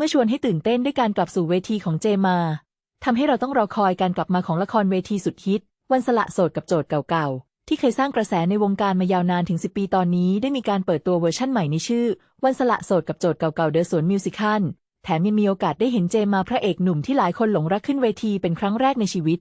เมื่อชวนให้ตื่นเต้นด้วยการกลับสู่เวทีของเจมาทำให้เราต้องรอคอยการกลับมาของละครเวทีสุดฮิต วันสละโสดกับโจทย์เก่าๆ ที่เคยสร้างกระแสในวงการมายาวนานถึง 10 ปีตอนนี้ได้มีการเปิดตัวเวอร์ชั่นใหม่ในชื่อ วันสละโสดกับโจทย์เก่าๆเดอะสวนมิวสิคัลแถมยังมีโอกาสได้เห็นเจมาพระเอกหนุ่มที่หลายคนหลงรักขึ้นเวทีเป็นครั้งแรกในชีวิต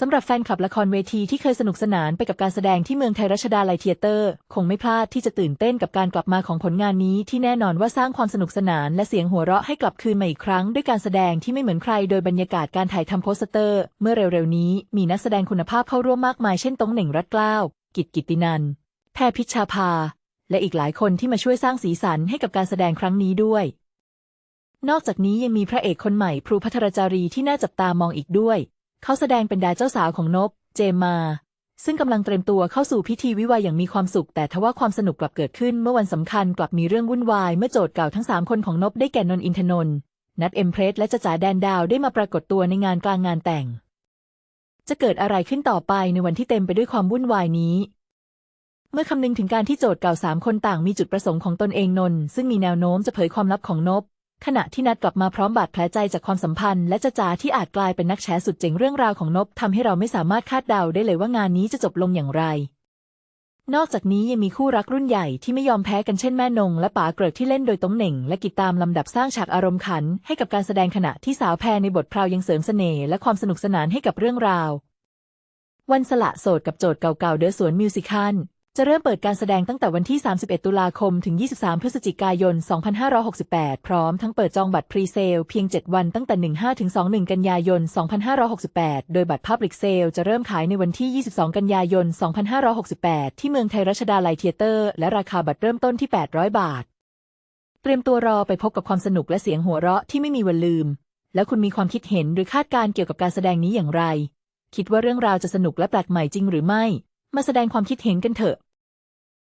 สำหรับแฟนคลับละครเวทีที่เคยสนุกสนานไปกับการแสดงที่เมืองไทยรัชดาไลเทียเตอร์ คงไม่พลาดที่จะตื่นเต้นกับการกลับมาของผลงานนี้ที่แน่นอนว่าสร้างความสนุกสนานและเสียงหัวเราะให้กลับคืนมาอีกครั้ง ด้วยการแสดงที่ไม่เหมือนใครโดยบรรยากาศการถ่ายทำโปสเตอร์ เมื่อเร็วๆนี้มีนักแสดงคุณภาพเข้าร่วมมากมายเช่นตงเหน่งรัตเกล้ากิตกิตินันแพรพิชชาภา และอีกหลายคนที่มาช่วยสร้างสีสันให้กับการแสดงครั้งนี้ด้วย นอกจากนี้ยังมีพระเอกคนใหม่พลูพัทรจารีที่น่าจับตามองอีกด้วย เขาแสดงเป็นดาเจ้าสาวของนบ เจมมา ซึ่งกำลังเตรียมตัวเข้าสู่พิธีวิวาอย่างมีความสุข แต่ทว่าความสนุกกลับเกิดขึ้นเมื่อวันสำคัญกลับมีเรื่องวุ่นวาย เมื่อโจทย์เก่าทั้งสามคนของนบได้แก่นนท์อินทนนท์นัดเอ็มเพรสและจะจ๋าแดนดาวได้มาปรากฏตัวในงานกลางงานแต่ง จะเกิดอะไรขึ้นต่อไปในวันที่เต็มไปด้วยความวุ่นวายนี้ เมื่อคำนึงถึงการที่โจทย์เก่าสามคนต่างมีจุดประสงค์ของตนเองนน์ซึ่งมีแนวโน้มจะเผยความลับของนบ ขณะที่นัดกลับมาพร้อมบาดแผลใจจากความสัมพันธ์และจะจาที่อาจกลายเป็นนักแฉสุดเจ๋งเรื่องราวของนบทำให้เราไม่สามารถคาดเดาได้เลยว่างานนี้จะจบลงอย่างไร นอกจากนี้ยังมีคู่รักรุ่นใหญ่ที่ไม่ยอมแพ้กันเช่นแม่นง และป๋าเกริกที่เล่นโดยตงเหน่ง และกิตตามลำดับสร้างฉากอารมณ์ขัน ให้กับการแสดงขณะที่สาวแพรในบทพราวยังเสริมเสน่ห์และความสนุกสนานให้กับเรื่องราว วันสละโสดกับโจทย์เก่าๆเดอะสวนมิวสิคัล จะเริ่มเปิดการแสดงตั้งแต่วันที่ 31 ตุลาคม ถึง 23 พฤศจิกายน 2568 พร้อมทั้งเปิดจองบัตรพรีเซลเพียง 7 วันตั้งแต่ 15 ถึง 21 กันยายน 2568 โดยบัตร Public Sale จะเริ่มขายในวันที่ 22 กันยายน 2568 ที่เมืองไทยรัชดาลัยเทเตอร์ และราคาบัตรเริ่มต้นที่ 800 บาท เตรียมตัวรอไปพบกับความสนุกและเสียงหัวเราะที่ไม่มีวันลืม แล้วคุณมีความคิดเห็นหรือคาดการเกี่ยวกับการแสดงนี้อย่างไร คิดว่าเรื่องราวจะสนุกและแปลกใหม่จริงหรือไม่มาแสดงความคิดเห็นกันเถอะ